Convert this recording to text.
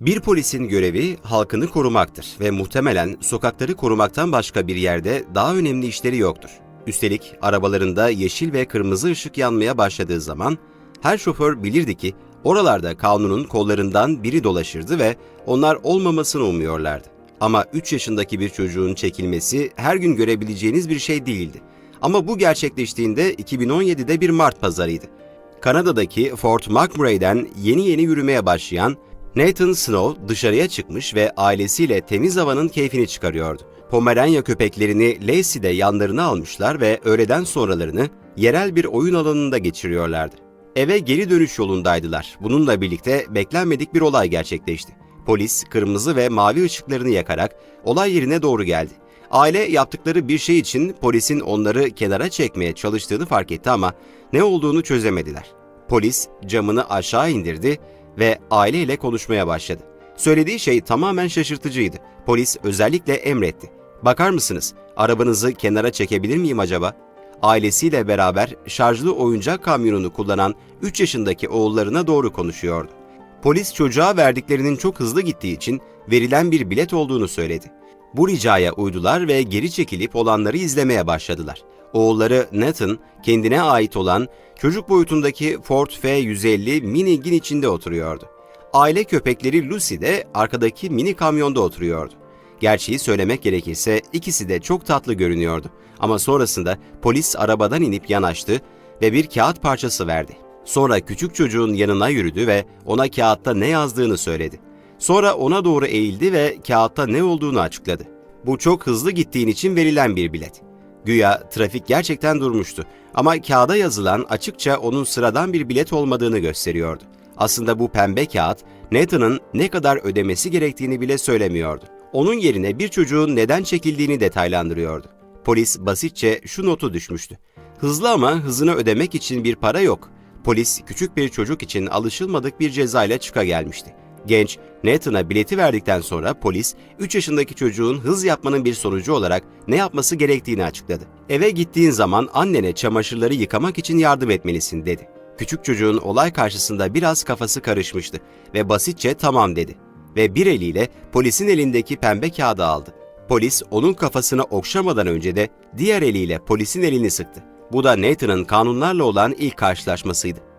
Bir polisin görevi halkını korumaktır ve muhtemelen sokakları korumaktan başka bir yerde daha önemli işleri yoktur. Üstelik arabalarında yeşil ve kırmızı ışık yanmaya başladığı zaman her şoför bilirdi ki oralarda kanunun kollarından biri dolaşırdı ve onlar olmamasını umuyorlardı. Ama 3 yaşındaki bir çocuğun çekilmesi her gün görebileceğiniz bir şey değildi. Ama bu gerçekleştiğinde 2017'de bir Mart pazarıydı. Kanada'daki Fort McMurray'den yeni yeni yürümeye başlayan Nathan Snow dışarıya çıkmış ve ailesiyle temiz havanın keyfini çıkarıyordu. Pomeranya köpeklerini Lacey'de yanlarına almışlar ve öğleden sonralarını yerel bir oyun alanında geçiriyorlardı. Eve geri dönüş yolundaydılar. Bununla birlikte beklenmedik bir olay gerçekleşti. Polis kırmızı ve mavi ışıklarını yakarak olay yerine doğru geldi. Aile yaptıkları bir şey için polisin onları kenara çekmeye çalıştığını fark etti ama ne olduğunu çözemediler. Polis camını aşağı indirdi ve aileyle konuşmaya başladı. Söylediği şey tamamen şaşırtıcıydı. Polis özellikle emretti. Bakar mısınız? Arabanızı kenara çekebilir miyim acaba? Ailesiyle beraber şarjlı oyuncak kamyonunu kullanan 3 yaşındaki oğullarına doğru konuşuyordu. Polis çocuğa verdiklerinin çok hızlı gittiği için verilen bir bilet olduğunu söyledi. Bu ricaya uydular ve geri çekilip olanları izlemeye başladılar. Oğulları Nathan kendine ait olan çocuk boyutundaki Ford F-150 minigin içinde oturuyordu. Aile köpekleri Lucy de arkadaki mini kamyonda oturuyordu. Gerçeği söylemek gerekirse ikisi de çok tatlı görünüyordu. Ama sonrasında polis arabadan inip yanaştı ve bir kağıt parçası verdi. Sonra küçük çocuğun yanına yürüdü ve ona kağıtta ne yazdığını söyledi. Sonra ona doğru eğildi ve kağıtta ne olduğunu açıkladı. Bu çok hızlı gittiğin için verilen bir bilet. Güya trafik gerçekten durmuştu ama kağıda yazılan açıkça onun sıradan bir bilet olmadığını gösteriyordu. Aslında bu pembe kağıt Nathan'ın ne kadar ödemesi gerektiğini bile söylemiyordu. Onun yerine bir çocuğun neden çekildiğini detaylandırıyordu. Polis basitçe şu notu düşmüştü. Hızlı ama hızını ödemek için bir para yok. Polis küçük bir çocuk için alışılmadık bir cezayla çıka gelmişti. Genç, Nathan'a bileti verdikten sonra polis 3 yaşındaki çocuğun hız yapmanın bir sonucu olarak ne yapması gerektiğini açıkladı. Eve gittiğin zaman annene çamaşırları yıkamak için yardım etmelisin dedi. Küçük çocuğun olay karşısında biraz kafası karışmıştı ve basitçe tamam dedi. Ve bir eliyle polisin elindeki pembe kağıdı aldı. Polis onun kafasını okşamadan önce de diğer eliyle polisin elini sıktı. Bu da Nathan'ın kanunlarla olan ilk karşılaşmasıydı.